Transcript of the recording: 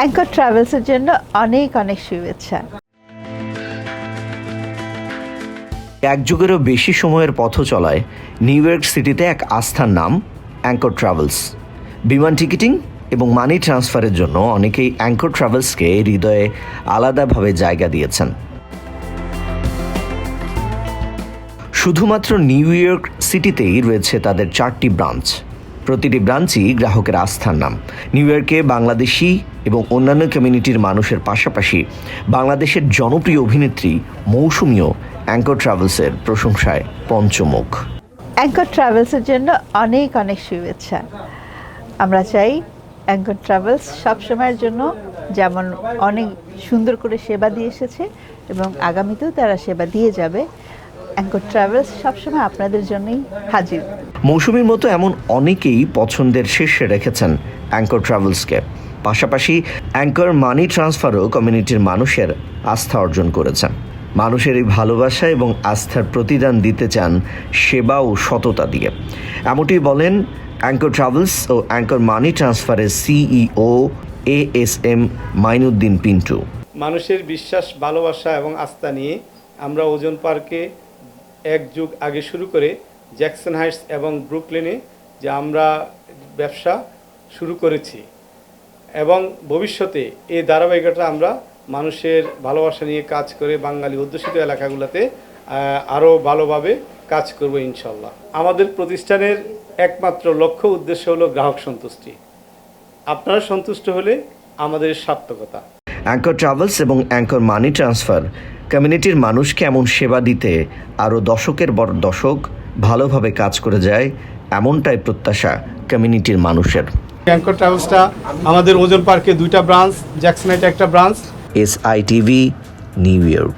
Anchor ট্রাভেলসের জন্য অনেক অনেক শুভেচ্ছা। এক যুগেরও বেশি সময়ের পথ চলায় নিউ ইয়র্ক সিটিতে এক আস্থার নাম অ্যাঙ্কর ট্রাভেলস বিমান টিকিটিং এবং মানি ট্রান্সফারের জন্য অনেকেই অ্যাঙ্কর ট্রাভেলসকে হৃদয়ে আলাদাভাবে জায়গা দিয়েছেন। শুধুমাত্র নিউ ইয়র্ক সিটিতেই রয়েছে তাদের চারটি ব্রাঞ্চ। প্রতিটি ব্রাঞ্চই গ্রাহকের আস্থার নাম। নিউ ইয়র্কে বাংলাদেশি এবং অন্যান্য কমিউনিটির মানুষের পাশাপাশি বাংলাদেশের জনপ্রিয় অভিনেত্রী মৌসুমীও অ্যাঙ্কর ট্রাভেলসের প্রশংসায় পঞ্চমুখ। অ্যাঙ্কর ট্রাভেলসের জন্য অনেক অনেক শুভেচ্ছা। আমরা চাই অ্যাঙ্কর ট্রাভেলস সবসময়ের জন্য যেমন অনেক সুন্দর করে সেবা দিয়ে এসেছে এবং আগামীতেও তারা সেবা দিয়ে যাবে। অ্যাঙ্কর ট্রাভেলস সবসময় আপনাদের জন্যই হাজির। মৌসুমীর মতো এমন অনেকেই পছন্দের শীর্ষে রেখেছেন অ্যাঙ্কর ট্রাভেলসকে পাশাপাশি অ্যাঙ্কর মানি ট্রান্সফারও কমিউনিটির মানুষের আস্থা অর্জন করেছেন। মানুষের এই ভালোবাসা এবং আস্থার প্রতিদান দিতে চান সেবা ও সততা দিয়ে। এমনটি বলেন অ্যাঙ্কর ট্রাভেলস ও অ্যাঙ্কর মানি ট্রান্সফারের CEO A S M Mainuddin Pintu. মানুষের বিশ্বাস ভালোবাসা এবং আস্থা নিয়ে আমরা ওজন পার্কে এক যুগ আগে শুরু করে জ্যাকসন হাইটস এবং ব্রুকলেনে যে আমরা ব্যবসা শুরু করেছি। এবং ভবিষ্যতে এই ধারাবাহিকতা আমরা মানুষের ভালোবাসা নিয়ে কাজ করে বাঙালি অধ্যুষিত এলাকাগুলোতে আরও ভালোভাবে কাজ করব ইনশাল্লাহ। আমাদের প্রতিষ্ঠানের একমাত্র লক্ষ্য উদ্দেশ্য হলো গ্রাহক সন্তুষ্টি। আপনারা সন্তুষ্ট হলে আমাদের সার্থকতা। অ্যাঙ্কর ট্রাভেলস এবং অ্যাঙ্কর মানি ট্রান্সফার কমিউনিটির মানুষকে এমন সেবা দিতে আরও দশকের পর দশক ভালোভাবে কাজ করে যায় এমনটাই প্রত্যাশা কমিউনিটির মানুষের। ব্যাংকর ট্রাভেলসটা আমাদের ওজন পার্কে দুইটা ব্রাঞ্চ জ্যাকসনাইট একটা branch. S I TV New York